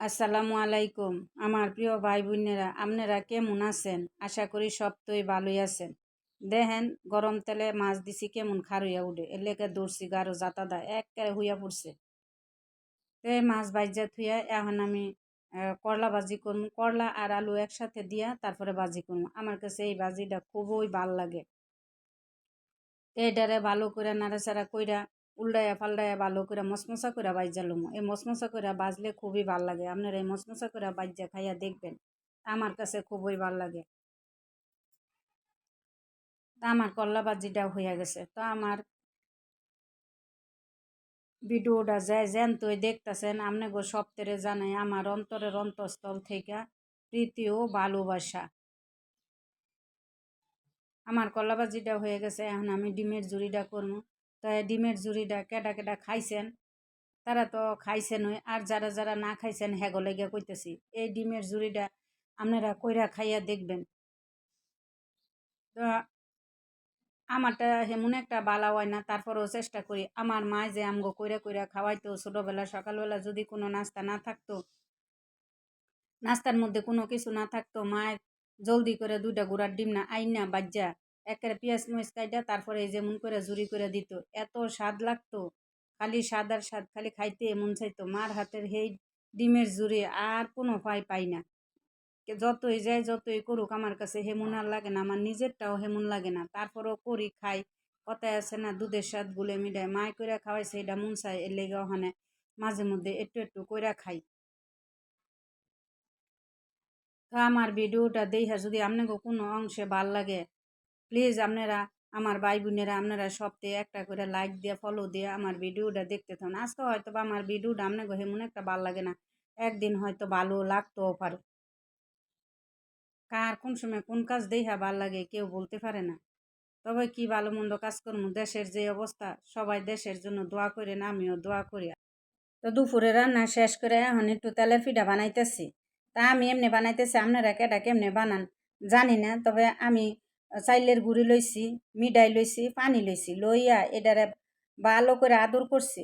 আসসালামু আলাইকুম, আমার প্রিয় ভাই বোনেরা আপনারা কেমন আছেন? আশা করি সবই ভালোই আছেন। দেখেন, গরম তেলে মাছ দিছি কেমন খার হইয়া উঠে লেগে দৌড়ছি গারো জাতাদা একেবারে হুইয়া পড়ছে। তো মাছ ভাজা থুইয়া এখন আমি করলা ভাজি করব করলা আর আলু একসাথে দিয়া তারপরে ভাজি করব আমার কাছে এই ভাজিটা খুবই ভালো লাগে। এটারে ভালো করে নাড়াচাড়া কইরা উল্টাইয়া পাল্টাইয়া ভালো করে মশমশা করে বাইজা লুমো। এই মশমশা করে বাজলে খুবই ভালো লাগে। আপনারা এই মশমশা করে বাইজা খাইয়া দেখবেন, আমার কাছে খুবই ভালো লাগে। তা আমার করলা বাজিটা হইয়া গেছে। তো আমার ভিডিওটা যায় যেন তুই দেখতেছেন আপনি গো সপ্তাহে জানাই আমার অন্তরের অন্তঃস্থল থেকে প্রীতি ও ভালোবাসা। আমার কলা ভাজিটা হয়ে গেছে, এখন আমি ডিমের জুড়িটা করব তাই ডিমের জুড়িটা কেটা কেটা খাইছেন, তারা তো খাইছেন আর যারা যারা না খাইছেন হ্যাগো লেগে কইতেছি, এই ডিমের জুড়িটা আপনারা কইরা খাইয়া দেখবেন। তো আমারটা হেমন একটা বালা হয় না, তারপরেও চেষ্টা করি, আমার মা যে আমগো কইরা কইরা খাওয়াইতো ছোটোবেলা সকালবেলা যদি কোনো নাস্তা না থাকতো, নাস্তার মধ্যে কোনো কিছু না থাকতো, মায়ের জলদি করে দুইটা গুড়ার ডিম না আইনা বাজ্যা একেবারে পেঁয়াজ মরিচ কাইটা, তারপরে এই যেমন করে জুড়ি করে দিত। এত স্বাদ লাগতো। খালি স্বাদ আর স্বাদ, খালি খাইতে এমন চাইতো। মার হাতের সেই ডিমের জুড়ে আর কোনো পাই পাই না। যতই যায় যতই করুক, আমার কাছে হেমন আর লাগে না। আমার নিজেরটাও হেমন লাগে না। তারপরেও করি, খাই। কথায় আছে না, দুধের স্বাদ গুলে মিডায় মায় কইরা খাওয়াইছে এটা মন চায়, এর লেগে ওখানে মাঝে মধ্যে একটু একটু কইরা খাই। তো আমার ভিডিওটা দেখা যদি আপনাকে কোনো অংশে ভালো লাগে প্লিজ আপনারা, আমার ভাই বোনেরা আপনারা সপ্তাহে একটা করে লাইক দিয়ে ফলো দিয়ে আমার ভিডিওটা দেখতে থাকুন। আজকে হয়তো বা আমার ভিডিওটা আপনাকে হেমন একটা ভালো লাগে না। একদিন হয়তো ভালো লাগতেও পারে কার কোন সময় কোন কাজ দেখা ভালো লাগে কেউ বলতে পারে না। তবে কি ভালো মন্দ কাজ করব দেশের যে অবস্থা, সবাই দেশের জন্য দোয়া না আমিও দোয়া করি। তো দুপুরে রান্না শেষ করে এখন একটু তেলের পিঠা বানাইতেছি। তা আমি এমনি বানাইতেছি, আপনারা কেটা কেমনে বানান জানি না, তবে আমি চাইলের গুড়ি লইছি, মিডাই লইছি, পানি লইছি, লইয়া এটারে ভালো করে আদর করছি।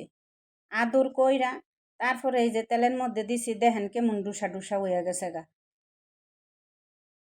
আদর কইরা তারপরে এই যে তেলের মধ্যে দিছি, দেখেন কেমন ডুসা ডুসা হয়ে গেছে গা।